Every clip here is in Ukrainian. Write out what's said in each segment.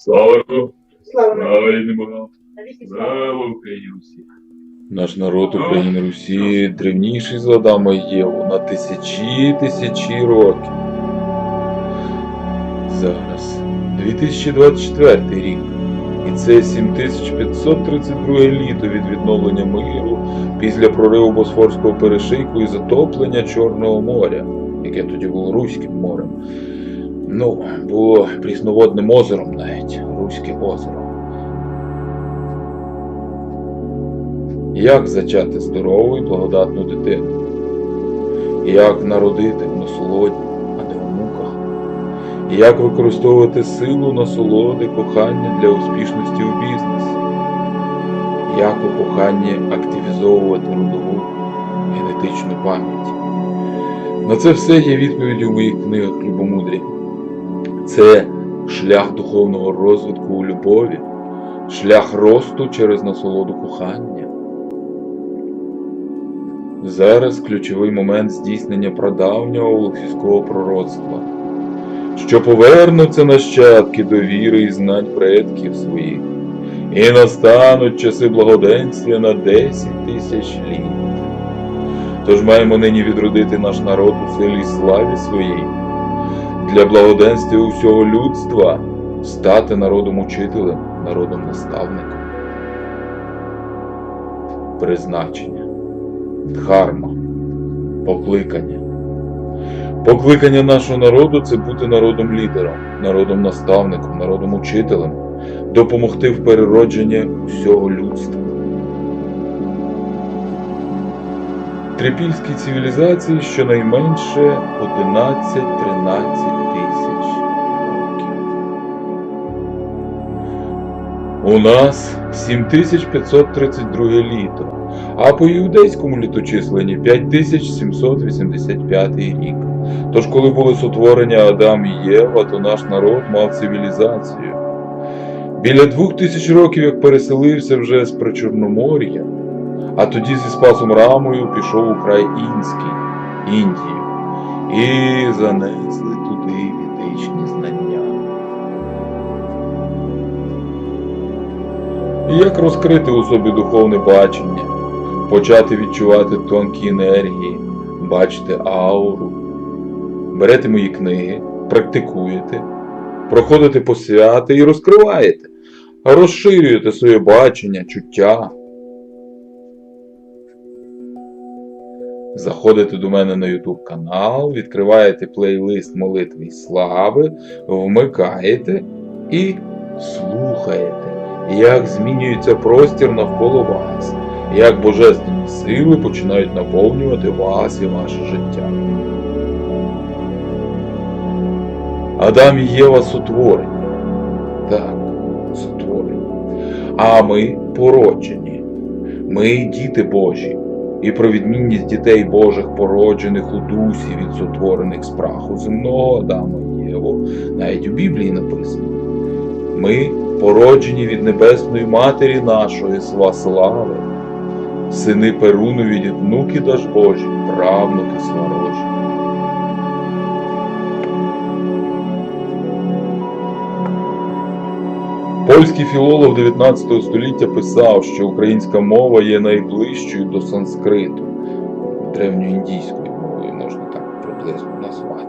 Слава Богу! Слава Слава рідним Богам! слава. Слава Україні Русі! Наш народ України Русі древніший за Адама і Єву на тисячі тисячі років. Зараз 2024 рік. І це 7532 літо від відновлення миру після прориву Босфорського перешийку і затоплення Чорного моря, яке тоді було Руським морем. Ну, було прісноводним озером навіть, Руське озеро. Як зачати здорову і благодатну дитину? Як народити в насолоді, а не в муках? Як використовувати силу насолоди, кохання для успішності у бізнесі? Як у коханні активізовувати родову генетичну пам'ять? На це все є відповіді у моїх книгах Любомудрі. Це шлях духовного розвитку у любові, шлях росту через насолоду кохання. Зараз ключовий момент здійснення прадавнього олексійського пророцтва, що повернуться нащадки до віри і знань предків своїх, і настануть часи благоденствия на 10 тисяч літ. Тож маємо нині відродити наш народ у силі славі своїй, для благоденствия усього людства стати народом учителем, народом наставником. Призначення. Дхарма, покликання. Покликання нашого народу це бути народом лідером, народом наставником, народом учителем, допомогти в переродженні усього людства. Трипільській цивілізації щонайменше 11-13 тисяч років. У нас 7532 літо, а по іудейському літочисленні 5785 рік. Тож, коли були сотворення Адам і Єва, то наш народ мав цивілізацію. Біля двох тисяч років як переселився вже з Причорномор'я, а тоді зі Спасом Рамою пішов у край Інський, Індію, і занесли туди відичні знання. Як розкрити у собі духовне бачення, почати відчувати тонкі енергії, бачити ауру. Берете мої книги, практикуєте, проходите посвяти і розкриваєте, розширюєте своє бачення, чуття. Заходите до мене на YouTube канал, відкриваєте плейлист молитви слави, вмикаєте і слухаєте, як змінюється простір навколо вас, як божественні сили починають наповнювати вас і ваше життя. Адам і Єва сотворені. Так, сотворені. А ми породжені. Ми діти Божі. І про відмінність дітей Божих, породжених у дусі від сотворених з праху земного Адама і Єву, навіть у Біблії написано. Ми породжені від Небесної Матері нашої сва слави, сини Перунові від внуки даж Божі, правнуки сварожі. Польський філолог 19 століття писав, що українська мова є найближчою до санскриту, древньоіндійською мовою можна так приблизно назвати.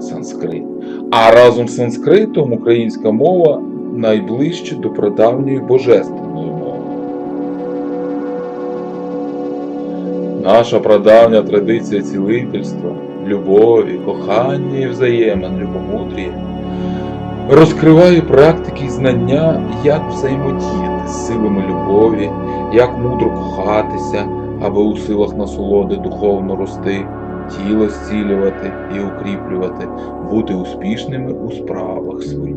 Санскрит. А разом з санскритом українська мова найближче до прадавньої божественної мови. Наша прадавня традиція цілительства, любові, кохання і взаємин, любомудрія розкриває практики і знання, як взаємодіяти з силами любові, як мудро кохатися, аби у силах насолоди духовно рости, тіло зцілювати і укріплювати, бути успішними у справах своїх.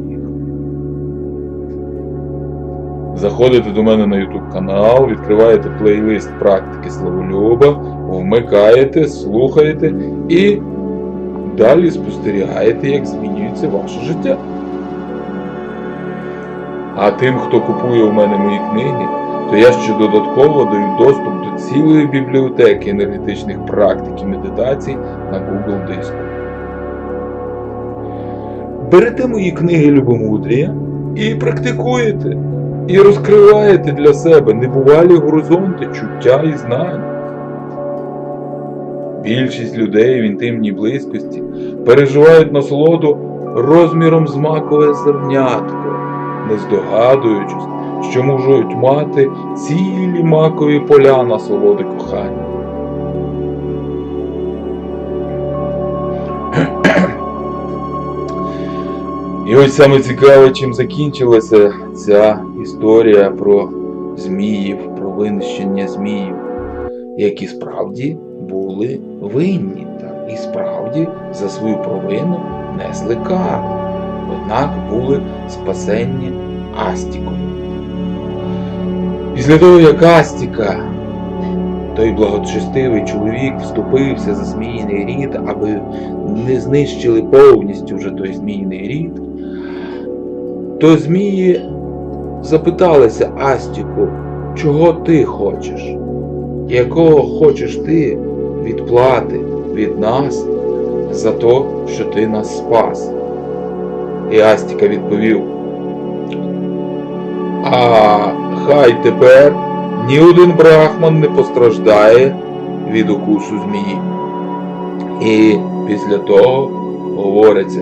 Заходите до мене на YouTube канал, відкриваєте плейлист практики Славолюба, вмикаєте, слухаєте і далі спостерігаєте, як змінюється ваше життя. А тим, хто купує у мене мої книги, то я ще додатково даю доступ до цілої бібліотеки енергетичних практик і медитацій на Google диску. Берете мої книги Любомудрія і практикуєте, і розкриваєте для себе небувалі горизонти чуття і знань. Більшість людей в інтимній близькості переживають насолоду розміром з макове зернятко, не здогадуючись, що можуть мати цілі макові поля насолоди кохання. І ось саме цікаве, чим закінчилася ця історія про зміїв, про винищення зміїв, які справді були винні, так, і справді за свою провину несли кару, однак були спасенні Астікою. Після того, як Астіка, той благочестивий чоловік, вступився за зміїний рід, аби не знищили повністю вже той зміїний рід, то змії запиталися Астіку, чого ти хочеш? Якого хочеш ти відплати від нас за те, що ти нас спас? І Астіка відповів. А хай тепер ні один брахман не постраждає від укусу змії. І після того говориться,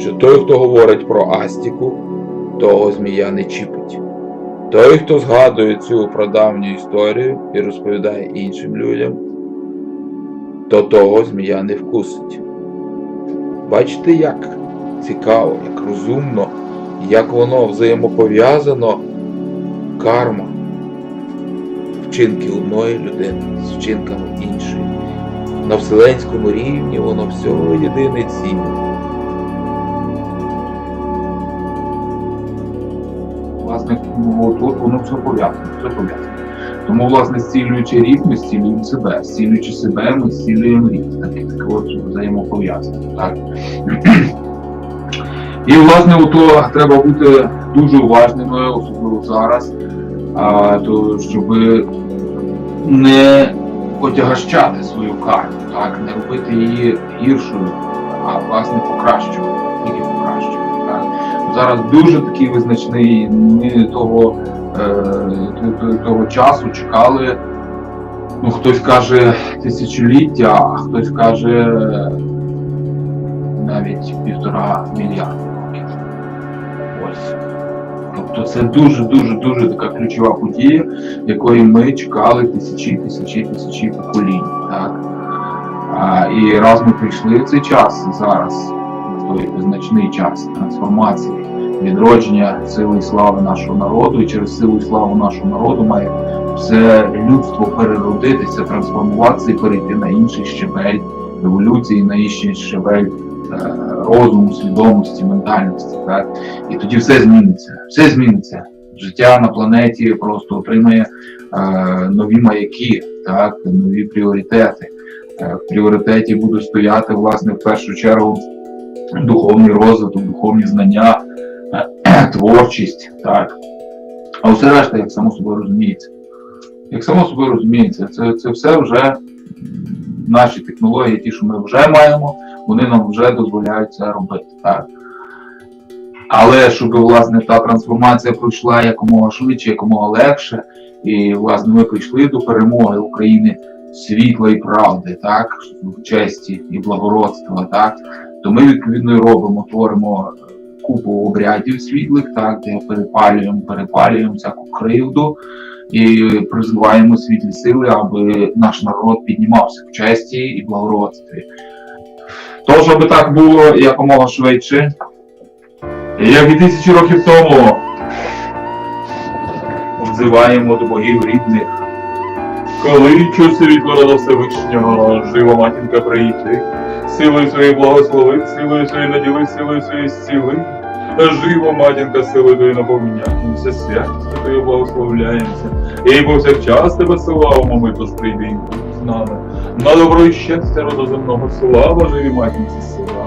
що той, хто говорить про Астіку, того змія не чіпить. Той, хто згадує цю прадавню історію і розповідає іншим людям, то того змія не вкусить. Бачите, як цікаво, як розумно, як воно взаємопов'язано карма, вчинки одної людини з вчинками іншої. На вселенському рівні воно все єдине цінне. власне, ну, от воно все пов'язано, все пов'язано. Тому, власне, зцілюючи рід, ми зцілюємо себе. Зцілюючи себе, ми зцілюємо рід. Так, так от взаємопов'язано. Так? І, власне, ото треба бути дуже уважними, особливо зараз, а, то, щоб не отягощати свою карту, так? не робити її гіршою, а власне покращувати, тільки покращувати. Так? зараз дуже такий визначний. Ми того, е, того часу чекали. Ну, хтось каже тисячоліття, а хтось каже навіть півтора мільярда. Тобто це дуже-дуже дуже така ключова подія, якої ми чекали тисячі, тисячі, тисячі поколінь. Так? А, і раз ми прийшли в цей час зараз, той визначний час трансформації, відродження сили і слави нашого народу, і через силу і славу нашого народу має все людство переродитися, трансформуватися і перейти на інший щебель еволюції, на інший щебель розуму, свідомості, ментальності. Так? І тоді все зміниться. Все зміниться. Життя на планеті просто отримає е, нові маяки, так? нові пріоритети. Е, в пріоритеті будуть стояти, власне, в першу чергу духовний розвиток, духовні знання, е, творчість. Так? А все решта, як само собою розуміється. Як само собою розуміється, це, це все вже наші технології, ті, що ми вже маємо, вони нам вже дозволяють це робити. Так? Але щоб власне та трансформація пройшла якомога швидше, якомога легше, і власне ми прийшли до перемоги України світла і правди, так, честі і благородства, так, то ми відповідно і робимо, творимо купу обрядів світлих, так, де перепалюємо, перепалюємо всяку кривду і призиваємо світлі сили, аби наш народ піднімався в честі і благородстві. Тож, аби так було якомога швидше, як і тисячі років тому взиваємо до богів рідних. Коли чу світло рода Всевишнього, жива матінка прийти, силою своєї благослови, силою своєї наділи, силою своєї зціли, жива матінка силою твоєю наповняємося, святістю твоєю благословляємося, і повсякчас тебе славимо, ми прийди з нами. На добро і щастя родоземного слава живі матінці сила.